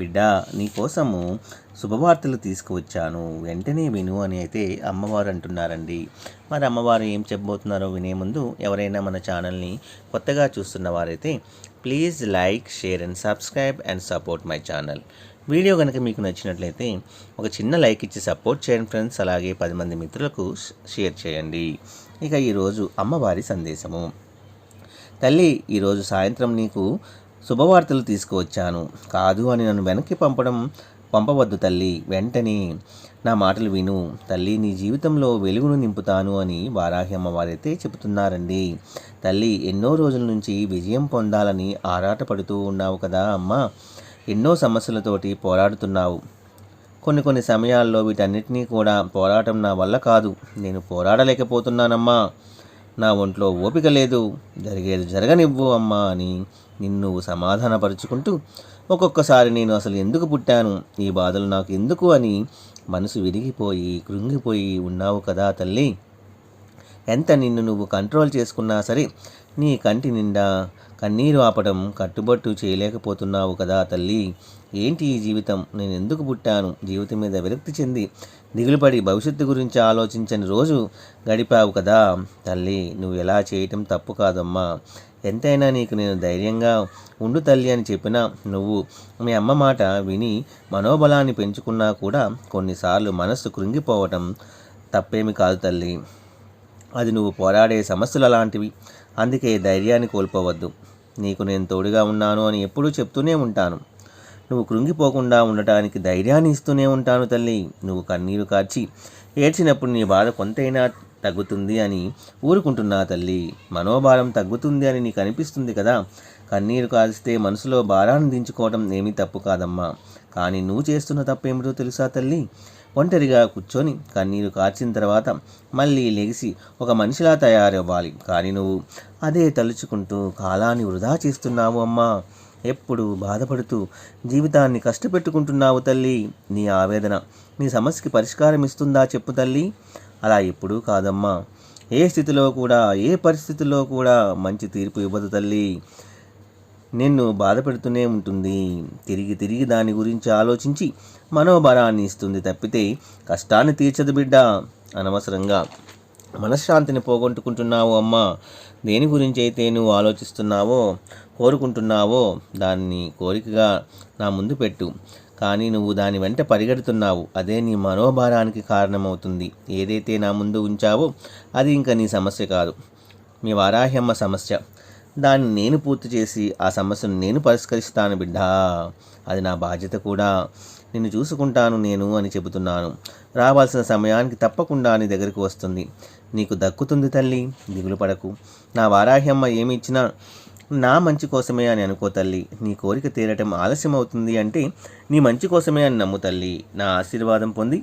బిడ్డ నీకోసము శుభవార్తలు తీసుకువచ్చాను. వెంటనే విను అని అయితే అమ్మవారు అంటున్నారండి. మరి అమ్మవారు ఏం చెప్పబోతున్నారో వినే ముందు ఎవరైనా మన ఛానల్ని కొత్తగా చూస్తున్న వారైతే please like share and subscribe and support my channel. Video కనుక మీకు నచ్చినట్లయితే ఒక చిన్న లైక్ ఇచ్చి సపోర్ట్ చేయండి ఫ్రెండ్స్. అలాగే పది మంది మిత్రులకు షేర్ చేయండి. ఇక ఈరోజు అమ్మవారి సందేశము. తల్లి ఈరోజు సాయంత్రం నీకు శుభవార్తలు తీసుకువచ్చాను. కాదు అని నన్ను వెనక్కి పంపడం పంపవద్దు తల్లి. వెంటనే నా మాటలు విను. తల్లి నీ జీవితంలో వెలుగును నింపుతాను అని వారాహి అమ్మవారైతే చెబుతున్నారండి. తల్లి ఎన్నో రోజుల నుంచి విజయం పొందాలని ఆరాటపడుతూ ఉన్నావు కదా అమ్మ. ఎన్నో సమస్యలతోటి పోరాడుతున్నావు. కొన్ని కొన్ని సమయాల్లో వీటన్నిటినీ కూడా పోరాటం నా వల్ల కాదు. నేను పోరాడలేకపోతున్నానమ్మా. నా ఒంట్లో ఓపిక లేదు. జరిగేది జరగనివ్వు అమ్మా అని నిన్ను సమాధానపరుచుకుంటూ ఒక్కొక్కసారి నేను అసలు ఎందుకు పుట్టాను? ఈ బాధలు నాకు ఎందుకు అని మనసు విరిగిపోయి కృంగిపోయి ఉన్నావు కదా తల్లి. ఎంత నిన్ను నువ్వు కంట్రోల్ చేసుకున్నా సరే నీ కంటి నిండా కన్నీరు ఆపడం కట్టుబట్టు చేయలేకపోతున్నావు కదా తల్లి. ఏంటి ఈ జీవితం? నేను ఎందుకు పుట్టాను? జీవితం మీద విరక్తి చెంది దిగులుపడి భవిష్యత్తు గురించి ఆలోచించని రోజు గడిపావు కదా తల్లి. నువ్వు ఎలా చేయటం తప్పు కాదమ్మా. ఎంతైనా నీకు నేను ధైర్యంగా ఉండు తల్లి అని చెప్పినా నువ్వు మీ అమ్మ మాట విని మనోబలాన్ని పెంచుకున్నా కూడా కొన్నిసార్లు మనస్సు కృంగిపోవటం తప్పేమి కాదు తల్లి. అది నువ్వు పోరాడే సమస్యలు అలాంటివి. అందుకే ధైర్యాన్ని కోల్పోవద్దు. నీకు నేను తోడుగా ఉన్నాను అని ఎప్పుడూ చెప్తూనే ఉంటాను. నువ్వు కృంగిపోకుండా ఉండటానికి ధైర్యాన్ని ఇస్తూనే ఉంటాను తల్లి. నువ్వు కన్నీరు కార్చి ఏడ్చినప్పుడు నీ బాధ కొంతైనా తగ్గుతుంది అని ఊరుకుంటున్నా తల్లి. మనోభారం తగ్గుతుంది అని నీకు అనిపిస్తుంది కదా? కన్నీరు కాల్స్తే మనసులో భారాన్ని దించుకోవడం ఏమీ తప్పు కాదమ్మా. కానీ నువ్వు చేస్తున్న తప్పేమిటో తెలుసా తల్లి? ఒంటరిగా కూర్చొని కన్నీరు కార్చిన తర్వాత మళ్ళీ లెగిసి ఒక మనిషిలా తయారవ్వాలి. కానీ నువ్వు అదే తలుచుకుంటూ కాలాన్ని వృధా చేస్తున్నావు అమ్మా. ఎప్పుడు బాధపడుతూ జీవితాన్ని కష్టపెట్టుకుంటున్నావు తల్లి. నీ ఆవేదన నీ సమస్యకి పరిష్కారం ఇస్తుందా చెప్పు తల్లి. అలా ఎప్పుడూ కాదమ్మా. ఏ స్థితిలో కూడా ఏ పరిస్థితిలో కూడా మంచి తీర్పు ఇవ్వదు తల్లి. నిన్ను బాధ పెడుతూనే ఉంటుంది. తిరిగి తిరిగి దాని గురించి ఆలోచించి మనోబలాన్ని ఇస్తుంది తప్పితే కష్టాన్ని తీర్చదు బిడ్డ. అనవసరంగా మనశ్శాంతిని పోగొట్టుకుంటున్నావు అమ్మా. దేని గురించి అయితే నువ్వు ఆలోచిస్తున్నావో కోరుకుంటున్నావో దాన్ని కోరికగా నా ముందు పెట్టు. కానీ నువ్వు దాని వెంట పరిగెడుతున్నావు. అదే నీ మనోభారానికి కారణమవుతుంది. ఏదైతే నా ముందు ఉంచావో అది ఇంకా నీ సమస్య కాదు. మీ వారాహ్యమ్మ సమస్య. దాన్ని నేను పూర్తి చేసి ఆ సమస్యను నేను పరిష్కరిస్తాను బిడ్డా. అది నా బాధ్యత కూడా. నిన్ను చూసుకుంటాను నేను అని చెబుతున్నాను. రావాల్సిన సమయానికి తప్పకుండా నీ దగ్గరికి వస్తుంది. నీకు దక్కుతుంది తల్లి దిగులు పడకు. నా వారాహ్యమ్మ ఏమి ఇచ్చినా నా మంచి కోసమే అని అనుకో తల్లి. నీ కోరిక తీరటం ఆలస్యం అవుతుంది అంటే నీ మంచి కోసమే అని నమ్ము తల్లి. నా ఆశీర్వాదం పొంది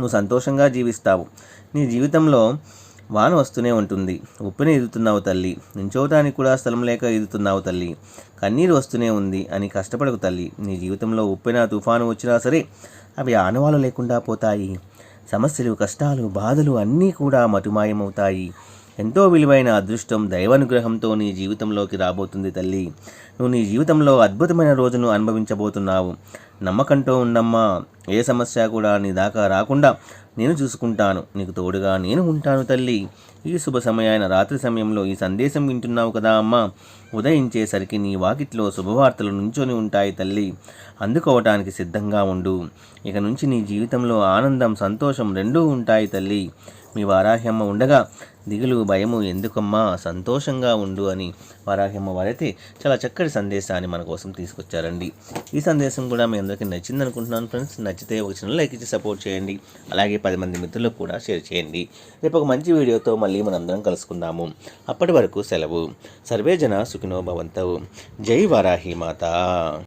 నువ్వు సంతోషంగా జీవిస్తావు. నీ జీవితంలో వాన వస్తూనే ఉంటుంది. ఉప్పుని ఎదుతున్నావు తల్లి. నించోవటానికి కూడా స్థలం లేక ఎదుతున్నావు తల్లి. కన్నీరు వస్తూనే ఉంది అని కష్టపడకు తల్లి. నీ జీవితంలో ఉప్పెన తుఫాను వచ్చినా సరే అవి ఆనవాలు లేకుండా పోతాయి. సమస్యలు కష్టాలు బాధలు అన్నీ కూడా మటుమాయమవుతాయి. ఎంతో విలువైన అదృష్టం దైవానుగ్రహంతో నీ జీవితంలోకి రాబోతుంది తల్లి. నువ్వు నీ జీవితంలో అద్భుతమైన రోజును అనుభవించబోతున్నావు. నమ్మకంతో ఉండమ్మా. ఏ సమస్య కూడా నీ దాకా రాకుండా నేను చూసుకుంటాను. నీకు తోడుగా నేను ఉంటాను తల్లి. ఈ శుభ సమయాన రాత్రి సమయంలో ఈ సందేశం వింటున్నావు కదా అమ్మా. ఉదయించేసరికి నీ వాకిట్లో శుభవార్తలు నుంచొని ఉంటాయి తల్లి. అందుకోవటానికి సిద్ధంగా ఉండు. ఇక నుంచి నీ జీవితంలో ఆనందం సంతోషం రెండూ ఉంటాయి తల్లి. మీ వారాహ్యమ్మ ఉండగా దిగులు భయము ఎందుకమ్మా? సంతోషంగా ఉండు అని వారాహ్యమ్మ వారైతే చాలా చక్కటి సందేశాన్ని మన కోసం తీసుకొచ్చారండి. ఈ సందేశం కూడా మీ అందరికీ నచ్చింది అనుకుంటున్నాను ఫ్రెండ్స్. నచ్చితే ఒక చిన్న లైక్ ఇచ్చి సపోర్ట్ చేయండి. అలాగే పది మంది మిత్రులకు కూడా షేర్ చేయండి. రేపు ఒక మంచి వీడియోతో మళ్ళీ మనందరం కలుసుకుందాము. అప్పటి వరకు సెలవు. సర్వే జన సుఖినో భవంతవు జై వారాహి మాత.